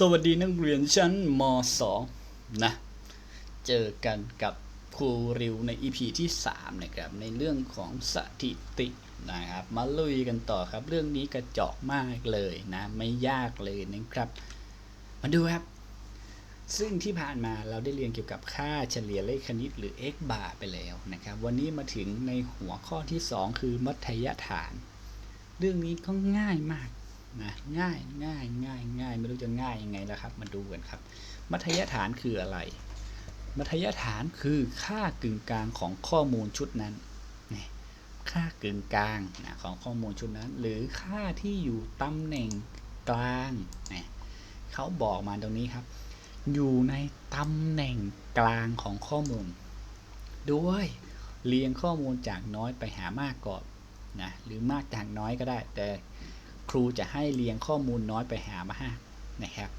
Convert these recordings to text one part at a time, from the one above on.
สวัสดีนักเรียนชั้นม .2 นะ เจอกันกับครูริวใน EP ที่ 3 นะครับ ในเรื่องของสถิตินะครับ มาลุยกันต่อครับ เรื่องนี้กระจอกมากเลยนะ ไม่ยากเลยนะครับ มาดูครับ ซึ่งที่ผ่านมาเราได้เรียนเกี่ยวกับค่าเฉลี่ยเลขคณิตหรือ x bar ไปแล้วนะครับ วันนี้มาถึงในหัวข้อที่ 2 คือมัธยฐาน เรื่องนี้ก็ง่ายมาก นะง่ายง่ายง่ายง่ายไม่รู้จะง่ายยังไงแล้วครับ มาดูกันครับ มัธยฐานคืออะไร มัธยฐานคือค่ากึ่งกลางของข้อมูลชุดนั้นนี่ค่ากึ่งกลางนะของข้อมูลชุดนั้น หรือค่าที่อยู่ตำแหน่งกลางนี่เขาบอกมาตรงนี้ครับ อยู่ในตำแหน่งกลางของข้อมูล ด้วยเรียงข้อมูลจากน้อยไปหามากก่อนนะหรือมากจากน้อยก็ได้แต่ ครูจะให้เรียงข้อมูลน้อยไปหามากนะครับ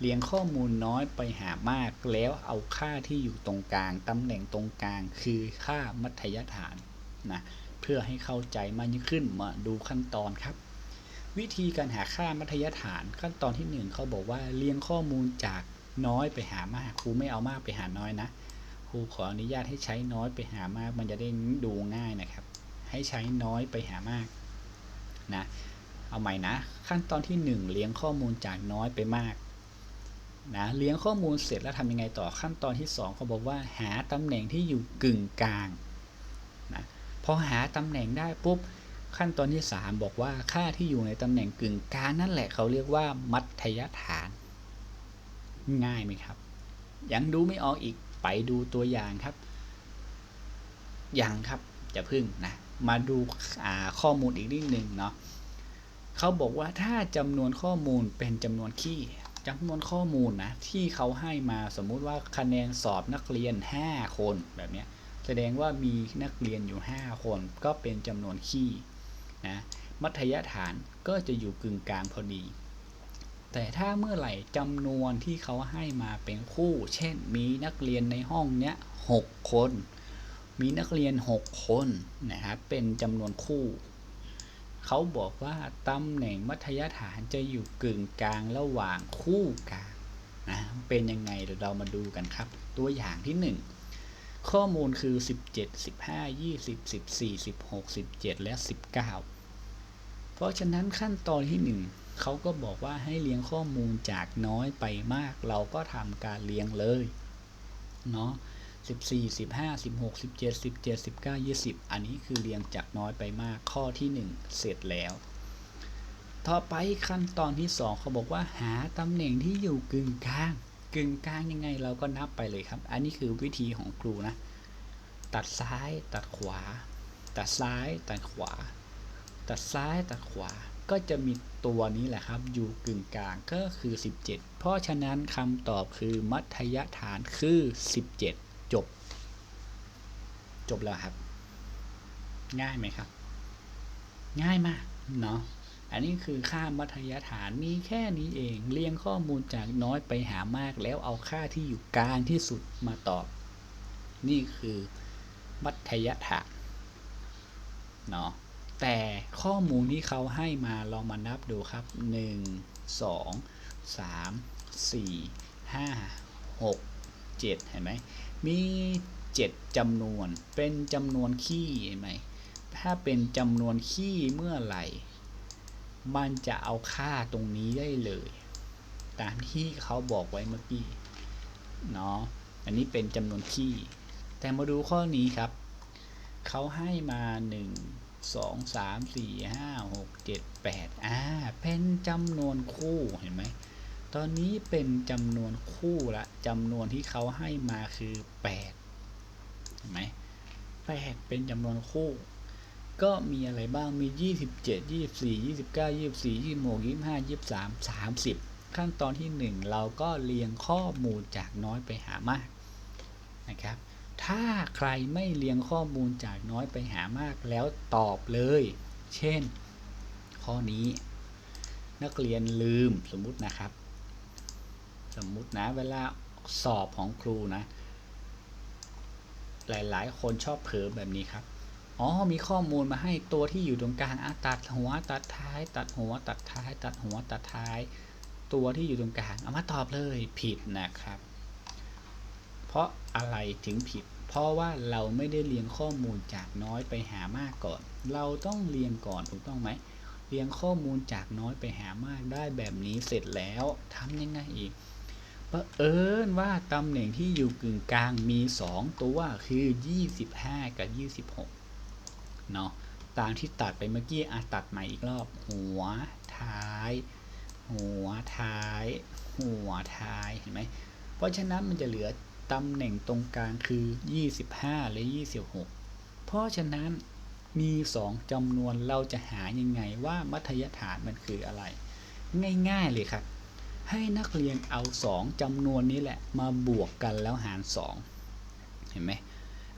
เรียงข้อมูลน้อยไปหามาก แล้วเอาค่าที่อยู่ตรงกลาง ตำแหน่งตรงกลาง คือค่ามัธยฐานนะเพื่อให้เข้าใจมากยิ่งขึ้นมาดูขั้นตอนครับ วิธีการหาค่ามัธยฐานขั้นตอนที่หนึ่งเขาบอกว่าเรียงข้อมูลจากน้อยไปหามากครูไม่เอามากไปหาน้อยนะครูขออนุญาตให้ใช้น้อยไปหามาก มันจะได้ดูง่ายนะครับ ให้ใช้น้อยไปหามากนะ เอาใหม่นะ ขั้นตอนที่ 1 เลี้ยงข้อมูลจากน้อยไปมากนะเลี้ยงข้อมูลเสร็จแล้วทำยังไงต่อขั้นตอนที่ 2 เขาบอกว่าหาตำแหน่งที่อยู่กึ่งกลางนะพอหาตำแหน่งได้ปุ๊บขั้นตอนที่ 3 บอกว่าค่าที่อยู่ในตำแหน่งกึ่งกลางนั่นแหละเขาเรียกว่ามัธยฐาน ง่ายไหมครับ ยังดูไม่ออกอีกไปดูตัวอย่างครับ ยังครับจะพึ่งนะมาดูข้อมูลอีกนิดหนึ่งเนาะ เขาบอกว่าถ้าจำนวนข้อมูลเป็นจำนวนขี้จำนวนข้อมูลนะที่เขาให้มาสมมุติว่าคะแนนสอบนักเรียน 5 คนแบบนี้แสดงว่ามีนักเรียนอยู่ 5 คน ก็เป็นจำนวนขี้นะมัธยฐานก็จะอยู่กึ่งกลางพอดี แต่ถ้าเมื่อไหร่จำนวนที่เขาให้มาเป็นคู่ เช่น มีนักเรียนในห้องเนี้ย6คน มีนักเรียน 6 คนนะครับเป็นจำนวนคู่ เขาบอกว่าตำแหน่งมัธยฐานจะอยู่กึ่งกลางระหว่างคู่กลางนะเป็นยังไงเดี๋ยวเรามาดูกันครับ ตัวอย่างที่ 1 ข้อมูลคือ 17 15 20 14 16 17 และ 19 เพราะฉะนั้นขั้นตอนที่ 1 เขาก็บอกว่าให้เรียงข้อมูลจากน้อยไปมาก เราก็ทำการเรียงเลยเนาะ 14 15 16 17 17 19 20 อันนี้คือเรียงจากน้อยไปมากข้อที่ 1 เสร็จแล้ว ต่อไปขั้นตอนที่ 2 เขาบอกว่าหาตำแหน่งที่อยู่กึ่งกลาง กึ่งกลางยังไงเราก็นับไปเลยครับ อันนี้คือวิธีของครูนะ ตัดซ้ายตัดขวา ตัดซ้ายตัดขวา ตัดซ้ายตัดขวาก็จะมีตัวนี้แหละครับ อยู่กึ่งกลางก็คือ 17 เพราะฉะนั้นคำตอบคือมัธยฐานคือ 17 จบ จบแล้วครับ ง่ายไหมครับ ง่ายมากเนาะอันนี้คือค่ามัธยฐานมีแค่นี้เองเรียงข้อมูลจากน้อยไปหามากแล้วเอาค่าที่อยู่กลางที่สุดมาตอบ นี่คือมัธยฐานเนาะแต่ข้อมูลที่เขาให้มาลองมานับดูครับ 1 2 3 4 5 6 7 เห็นไหม มี 7จำนวน เป็นจำนวนขี้เห็นไหมถ้าเป็นจำนวนขี้เมื่อไหร่ มันจะเอาค่าตรงนี้ได้เลย ตามที่เขาบอกไว้เมื่อกี้เนาะอันนี้เป็นจำนวนขี้แต่มาดูข้อนี้ครับ เขาให้มา 1 2 3 4 5 6 7 8อ่าเป็นจำนวนคู่เห็นไหม ตอนนี้เป็นจำนวนคู่ละจำนวนที่เขาให้มาคือ8เห็นไหม8เป็นจำนวนคู่ ก็มีอะไรบ้างมี 27 24 29 24 26 25 23 30 ขั้นตอนที่ 1 เราก็เรียงข้อมูลจากน้อยไปหามากนะครับ ถ้าใครไม่เรียงข้อมูลจากน้อยไปหามากแล้วตอบเลย เช่น ข้อนี้ นักเรียนลืมสมมุตินะครับ สมมุตินะ เวลาสอบของครูนะ หลายๆ คนชอบเผลอแบบนี้ครับ อ๋อ มีข้อมูลมาให้ตัวที่อยู่ตรงกลางตัดหัวตัดท้าย ตัดหัวตัดท้าย ตัดหัวตัดท้าย ตัวที่อยู่ตรงกลางเอามาตอบเลยผิดนะครับ เพราะอะไรถึงผิด เพราะว่าเราไม่ได้เรียงข้อมูลจากน้อยไปหามากก่อน เราต้องเรียงก่อนถูกต้องไหมเรียงข้อมูลจากน้อยไปหามากได้แบบนี้เสร็จแล้วทำยังไงอีก เผอิญว่าตำแหน่งที่อยู่กึ่งกลางมี 2 ตัวคือ 25 กับ 26 เนาะตามที่ตัดไปเมื่อกี้อาตัดใหม่อีกรอบ หัวท้าย หัวท้าย หัวท้ายเห็นไหมเพราะฉะนั้นมันจะเหลือตำแหน่งตรงกลางคือ 25 และ 26 เพราะฉะนั้นมี 2จำนวนเราจะหายังไงว่ามัธยฐานมันคืออะไร ง่าย ๆ เลยครับ ให้นักเรียนเอา 2จำนวนนี้แหละมาบวกกันแล้วหาร 2 เห็นไหม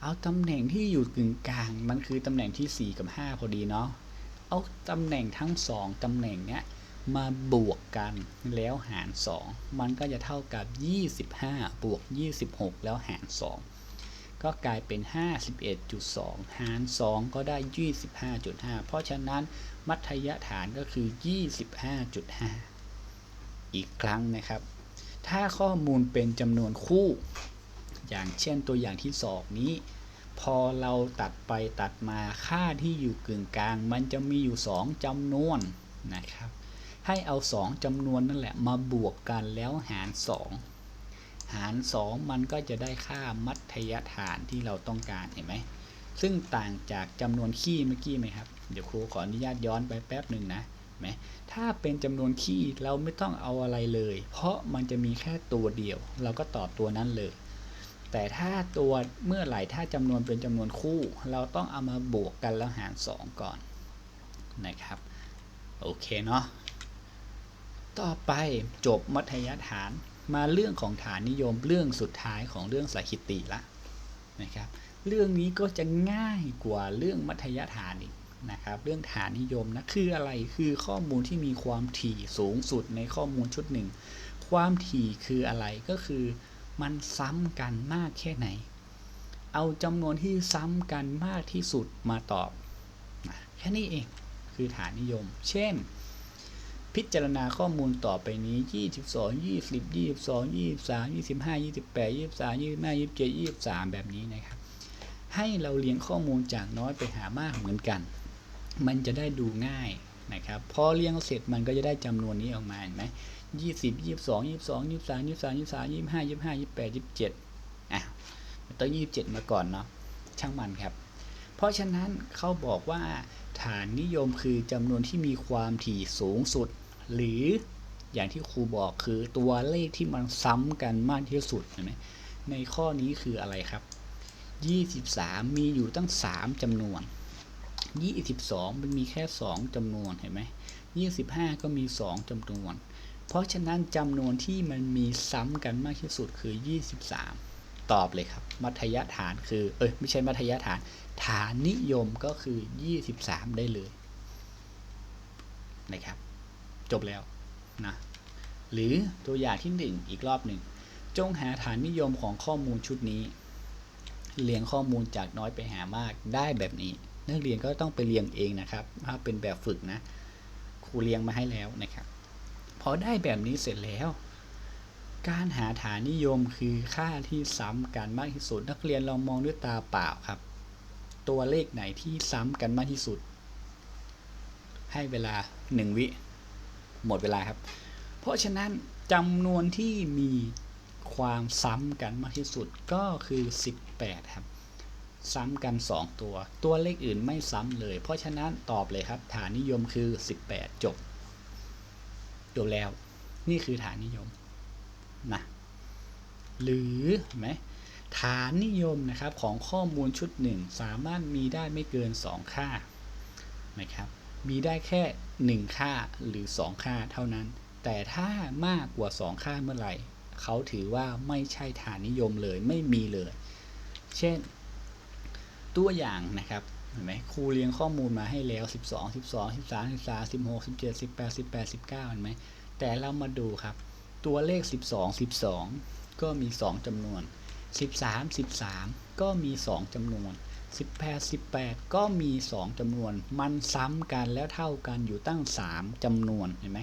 เอาตำแหน่งที่อยู่กึ่งกลางมันคือตำแหน่งที่ 4 กับ 5 พอดีเนาะเอาตำแหน่งทั้ง 2ตำแหน่งเนี้ยมาบวกกันแล้วหาร 2 มันก็จะเท่ากับ 25 บวก 26 แล้วหาร 2 ก็กลายเป็น 51.2 หาร 2 ก็ได้ 25.5 เพราะฉะนั้นมัธยฐานก็คือ 25.5 อีกครั้งนะครับ ถ้าข้อมูลเป็นจำนวนคู่ อย่างเช่นตัวอย่างที่สองนี้ พอเราตัดไปตัดมาค่าที่อยู่กึ่งกลาง มันจะมีอยู่ 2จำนวนนะครับ ให้เอา 2จำนวนนั่นแหละมาบวกกันแล้วหาร 2 หาร 2 มันก็จะได้ค่ามัธยฐานที่เราต้องการเห็นไหมซึ่งต่างจากจำนวนขี้เมื่อกี้ไหมครับ เดี๋ยวครูขออนุญาตย้อนไปแป๊บหนึ่งนะ ไหมถ้าเป็นจำนวนขี้เราไม่ต้องเอาอะไรเลย เพราะมันจะมีแค่ตัวเดียว เราก็ตอบตัวนั้นเลย แต่ถ้าตัวเมื่อไหร่ถ้าจำนวนเป็นจำนวนคู่ เราต้องเอามาบวกกันแล้วหาร 2 ก่อนนะครับ โอเคเนาะต่อไปจบมัธยฐานมาเรื่องของฐานนิยมเรื่องสุดท้ายของเรื่องสถิติละนะครับ เรื่องนี้ก็จะง่ายกว่าเรื่องมัธยฐานอีก นะครับ เรื่องฐานนิยมนะคืออะไรคือข้อมูลที่มีความถี่สูงสุดในข้อมูลชุดหนึ่ง ความถี่คืออะไรก็คือมันซ้ำกันมากแค่ไหน เอาจำนวนที่ซ้ำกันมากที่สุดมาตอบนะแค่นี้เองคือฐานนิยม เช่น พิจารณาข้อมูลต่อไปนี้ 22 20 22 23 25 28 23 25 27 23 แบบนี้นะครับ ให้เราเรียงข้อมูลจากน้อยไปหามากเหมือนกัน มันจะได้ดูง่ายนะครับพอเรียงเสร็จมันก็จะได้จำนวนนี้ออกมาเห็นไหมยี่สิบยี่สิบสองยี่สิบสองยี่สิบสามยี่สิบสามยี่สิบสามยี่สิบห้ายี่สิบห้ายี่สิบแปดยี่สิบเจ็ดอะมันต้องยี่สิบเจ็ดมาก่อนเนาะช่างมันครับ เพราะฉะนั้นเขาบอกว่าฐานนิยมคือจำนวนที่มีความถี่สูงสุด หรืออย่างที่ครูบอกคือตัวเลขที่มันซ้ำกันมากที่สุดเห็นไหมในข้อนี้คืออะไรครับ 23 มีอยู่ตั้ง 3จำนวน 22มันมีแค่2จำนวนเห็นไหม25ก็มี2จำนวน เพราะฉะนั้นจำนวนที่มันมีซ้ำกันมากที่สุดคือ23ตอบเลยครับ มัธยฐานคือ เอ้ยไม่ใช่มัธยฐาน ฐานนิยมก็คือ23ได้เลยนะครับ จบแล้วนะหรือตัวอย่างที่1อีกรอบหนึ่งจงหาฐานนิยมของข้อมูลชุดนี้ เรียงข้อมูลจากน้อยไปหามากได้แบบนี้ นักเรียนก็ต้องไปเรียงเองนะครับถ้าเป็นแบบฝึกนะ ครูเรียงมาให้แล้วนะครับ พอได้แบบนี้เสร็จแล้ว การหาฐานนิยมคือค่าที่ซ้ำกันมากที่สุด นักเรียนลองมองด้วยตาเปล่าครับ ตัวเลขไหนที่ซ้ำกันมากที่สุด ให้เวลา 1 วิ หมดเวลาครับ เพราะฉะนั้นจำนวนที่มีความซ้ำกันมากที่สุดก็คือ 18 ครับ ซ้ำกัน 2 ตัว ตัวเลขอื่นไม่ซ้ำเลย เพราะฉะนั้นตอบเลยครับ ฐานนิยมคือ 18 จบ จบแล้ว นี่คือฐานนิยมนะหรือเห็นไหมฐานนิยมนะครับของข้อมูลชุดหนึ่งสามารถมีได้ไม่เกิน 2 ค่านะครับมีได้แค่ 1 ค่าหรือ 2 ค่าเท่านั้น แต่ถ้ามากกว่า 2 ค่าเมื่อไหร่ เขาถือว่าไม่ใช่ฐานนิยมเลยไม่มีเลย เช่น ตัวอย่างนะครับเห็นไหมครูเรียงข้อมูลมาให้แล้ว 12 12 13 13 16 17 18 18 19เห็นไหมแต่เรามาดูครับ ตัวเลข 12 12 ก็มี 2จำนวน 13 13 ก็มี 2จำนวน 18 18 ก็มี 2จำนวน มันซ้ำกันแล้วเท่ากันอยู่ตั้ง 3จำนวนเห็นไหม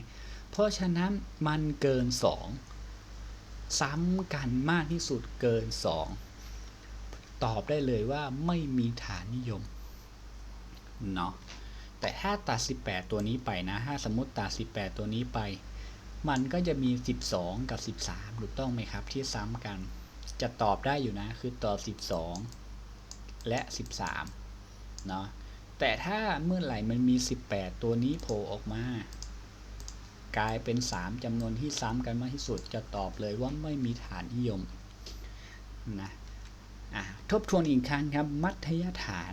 เพราะฉะนั้นมันเกิน 2 ซ้ำกันมากที่สุดเกิน 2 ตอบได้เลยว่าไม่มีฐานนิยมเนาะแต่ถ้าตัด 18 ตัวนี้ไปนะ ถ้าสมมติตัด 18 ตัวนี้ไป มันก็จะมี 12 กับ 13 ถูกต้องไหมครับ ที่ซ้ำกัน จะตอบได้อยู่นะ คือตอบ 12 และ 13 เนาะ แต่ถ้าเมื่อไหร่มันมี 18 ตัวนี้โผล่ออกมา กลายเป็น 3จำนวนที่ซ้ำกันมากที่สุด จะตอบเลยว่าไม่มีฐานนิยมนะอะ ทบทวนอีกครั้งครับ มัธยฐาน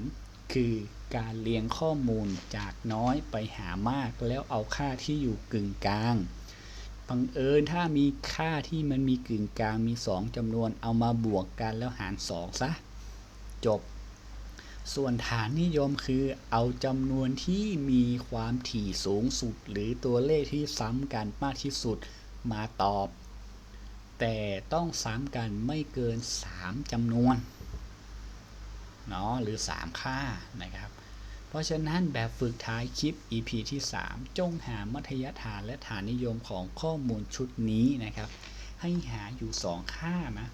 คือการเรียงข้อมูลจากน้อยไปหามากแล้วเอาค่าที่อยู่กึ่งกลางบังเอิญถ้ามีค่าที่มันมีกึ่งกลางมี 2จำนวนเอามาบวกกันแล้วหาร 2 ซะ จบ ส่วนฐานนิยมคือเอาจำนวนที่มีความถี่สูงสุด หรือตัวเลขที่ซ้ำกันมากที่สุดมาตอบ แต่ต้องซ้ำกันไม่เกิน 3จำนวนเนาะหรือ 3 ค่านะครับ เพราะฉะนั้นแบบฝึกท้ายคลิป EP ที่ 3 จงหามัธยฐานและฐานนิยมของข้อมูลชุดนี้นะครับ ให้หาอยู่ 2 ค่านะ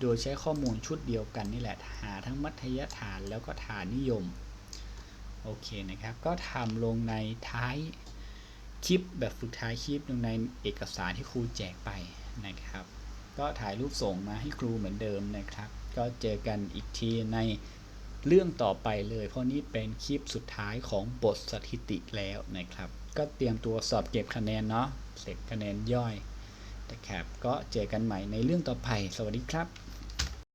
โดยใช้ข้อมูลชุดเดียวกันนี่แหละหาทั้งมัธยฐานแล้วก็ฐานนิยมโอเคนะครับ ก็ทำลงในท้ายคลิปแบบฝึกท้ายคลิปลงในเอกสารที่ครูแจกไปนะครับ ก็ถ่ายรูปส่งมาให้ครูเหมือนเดิมนะครับ ก็เจอกันอีกทีในเรื่องต่อไปเลย เพราะนี้เป็นคลิปสุดท้ายของบทสถิติแล้วนะครับ ก็เตรียมตัวสอบเก็บคะแนนเนาะเสร็จคะแนนย่อยนะครับก็เจอกันใหม่ในเรื่องต่อไป สวัสดีครับ